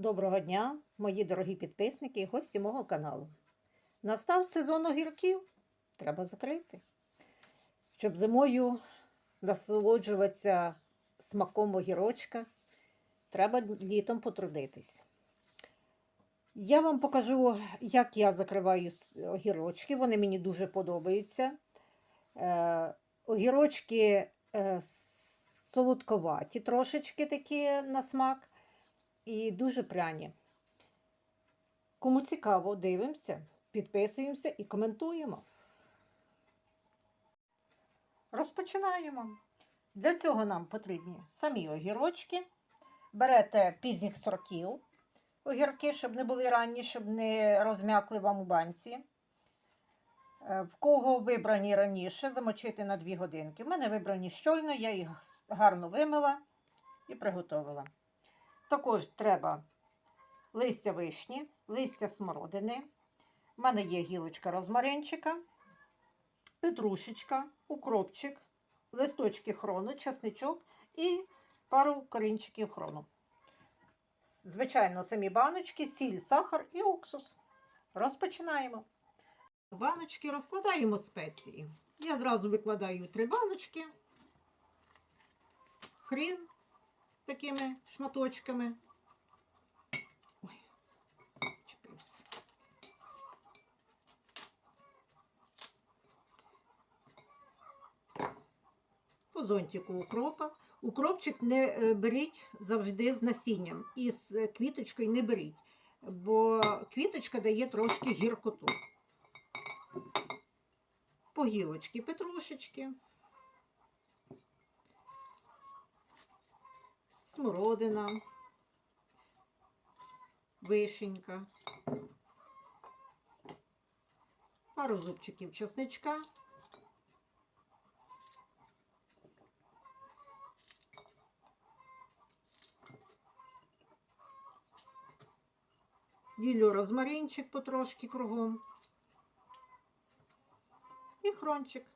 Доброго дня, мої дорогі підписники і гості мого каналу. Настав сезон огірків, треба закрити. Щоб зимою насолоджуватися смаком огірочка, треба літом потрудитись. Я вам покажу, як я закриваю огірочки. Вони мені дуже подобаються. Е, огірочки е, солодковаті, трошечки такі на смак і дуже пряні. Кому цікаво, дивимося, підписуємося і коментуємо. Розпочинаємо. Для цього нам потрібні самі огірочки. Берете пізніх сортів огірки, щоб не були ранні, щоб не розм'якли вам у банці. Е, В кого вибрані раніше, замочити на 2 годинки. У мене вибрані щойно, я їх гарно вимила і приготувала. Також треба листя вишні, листя смородини. У мене є гілочка розмаринчика, петрушечка, укропчик, листочки хрону, часничок і пару корінчиків хрону. Звичайно, самі баночки, сіль, сахар і уксус. Розпочинаємо. Баночки розкладаємо спеції. Я зразу викладаю три баночки. Хрін такими шматочками. Ой, зачепився. По зонтику укропа. Укропчик не е, беріть завжди з насінням і з е, квіточкою не беріть, бо квіточка дає трошки гіркоту. По гілочки петрушечки. Смородина, вишенька, пару зубчиків чесничка, ділю розмаринчик потрошки кругом. І хрончик.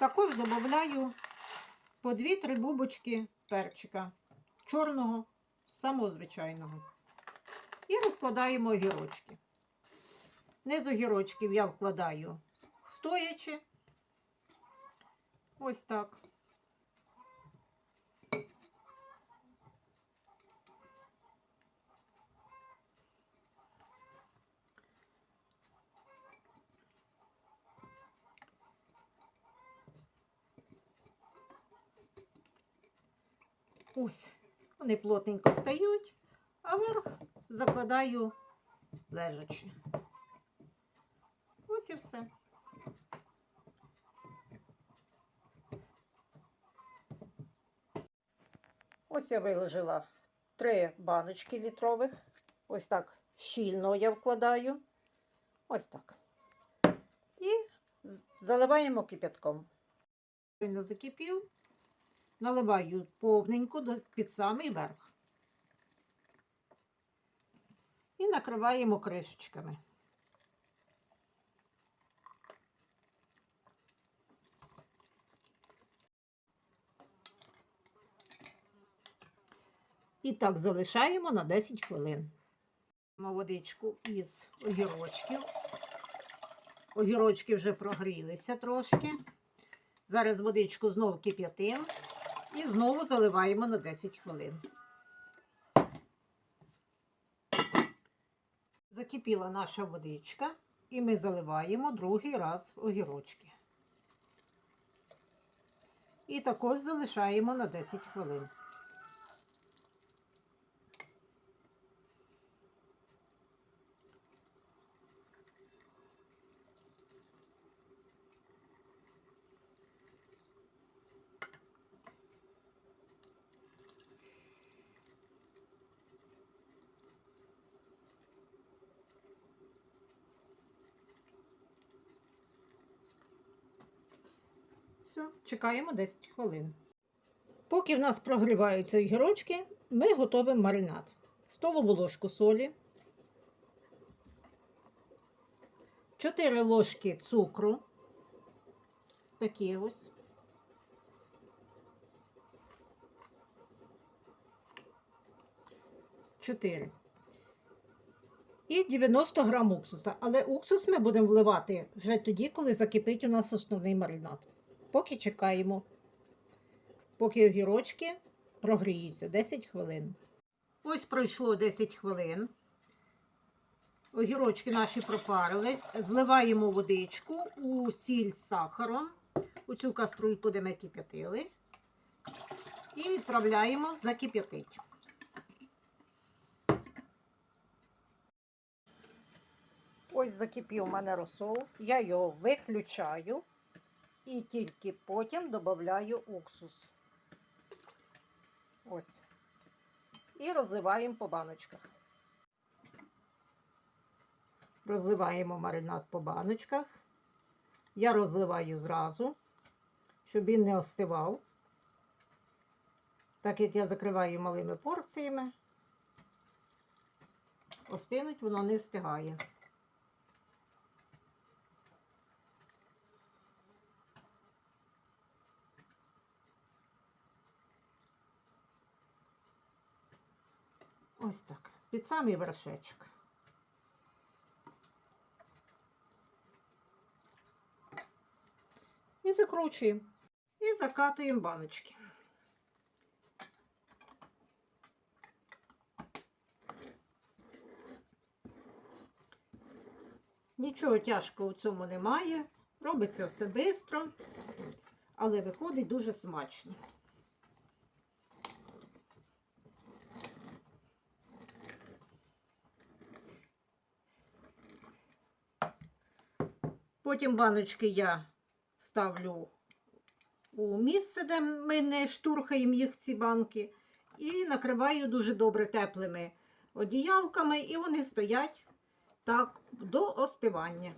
Також додаю по 2-3 бубочки перчика чорного, самозвичайного. І розкладаємо огірочки. Низ огірочків я вкладаю стоячи. Ось так. Ось, вони плотненько стають, а верх закладаю лежачи. Ось і все. Ось я виложила три баночки літрових. Ось так щільно я вкладаю. Ось так. І заливаємо кипятком. Він закипів. Наливаю повненько під самий верх. І накриваємо кришечками. І так залишаємо на 10 хвилин. Водичку із огірочків. Огірочки вже прогрілися трошки. Зараз водичку знову кип'ятимо і знову заливаємо на 10 хвилин. Закипіла наша водичка, і ми заливаємо другий раз огірочки. І також залишаємо на 10 хвилин. Все, чекаємо 10 хвилин. Поки в нас прогріваються огірочки, ми готуємо маринад. столову ложку солі, 4 ложки цукру, такі ось. Чотири. І 90 грам уксуса. Але уксус ми будемо вливати вже тоді, коли закипить у нас основний маринад. Поки чекаємо, поки огірочки прогріються 10 хвилин. Ось пройшло 10 хвилин. Огірочки наші пропарились. Зливаємо водичку у сіль з сахаром, у цю каструльку, де ми кип'ятили. І відправляємо закип'ятить. Ось закипів у мене розсол. Я його виключаю і тільки потім додаю уксус. Ось. І розливаємо по баночках. Розливаємо маринад по баночках. Я розливаю зразу, щоб він не остивав. Так як я закриваю малими порціями, остинуть воно не встигає. Ось так. Під самий вершечок. І закручуємо. І закатуємо баночки. Нічого тяжкого в цьому немає. Робиться все швидко, але виходить дуже смачно. Потім баночки я ставлю у місце, де ми не штурхаємо їх ці банки, і накриваю дуже добре теплими одіялками, і вони стоять так до остивання.